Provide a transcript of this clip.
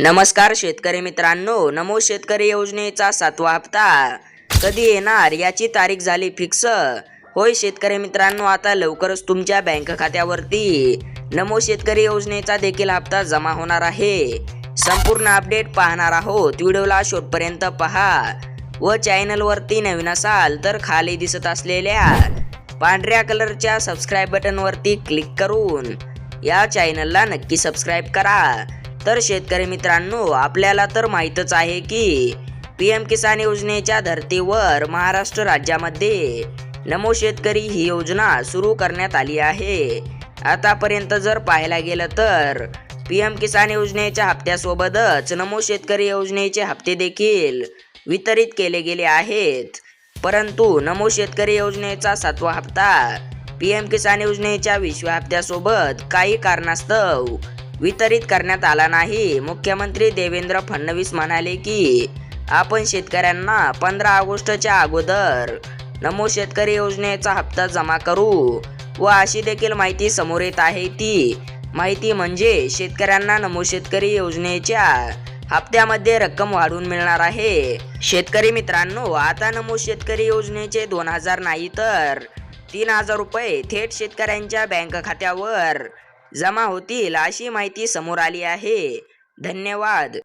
नमस्कार शेतकरी मित्रांनो. नमो शेतकरी योजनेचा सातवा हप्ता. कधी येणार? याची तारीख झाली फिक्स. होय शेतकरी मित्रांनो आता लवकरच तुमच्या बँक खात्यावरती नमो शेतकरी योजनेचा देखील हप्ता जमा होणार आहे. संपूर्ण अपडेट पाहणार आहोत. व्हिडिओला शेवटपर्यंत पहा. व चॅनलवरती नवीन असाल तर खाली दिसत असलेल्या पांढऱ्या कलरच्या सबस्क्राईब बटनवरती क्लिक करून या चॅनलला नक्की सबस्क्राईब करा. तर शेतकरी मित्रांनो आपल्याला तर माहीतच आहे की पी एम किसान योजनेच्या धर्तीवर महाराष्ट्र राज्यामध्ये नमो शेतकरी ही योजना सुरू करण्यात आली आहे. आतापर्यंत जर पाहायला गेलं तर पी एम किसान योजनेच्या हप्त्यासोबतच नमो शेतकरी योजनेचे हप्ते देखील वितरित केले गेले आहेत. परंतु नमो शेतकरी योजनेचा सातवा हप्ता पी एम किसान योजनेच्या विश्व हप्त्यासोबत काही कारणास्तव वितरित करण्यात आला नाही. मुख्यमंत्री देवेंद्र फडणवीस म्हणाले की आपण शेतकऱ्यांना पंधरा ऑगस्टच्या अगोदर नमो शेतकरी योजनेचा हप्ता जमा करू. व अशी देखील माहिती समोर येत आहे. ती माहिती म्हणजे शेतकऱ्यांना नमो शेतकरी योजनेच्या हप्त्यामध्ये रक्कम वाढून मिळणार आहे. शेतकरी मित्रांनो आता नमो शेतकरी योजनेचे दोन हजार नाही तर तीन हजार रुपये थेट शेतकऱ्यांच्या बँक खात्यावर जमा होतील अशी माहिती समोर आली आहे. धन्यवाद.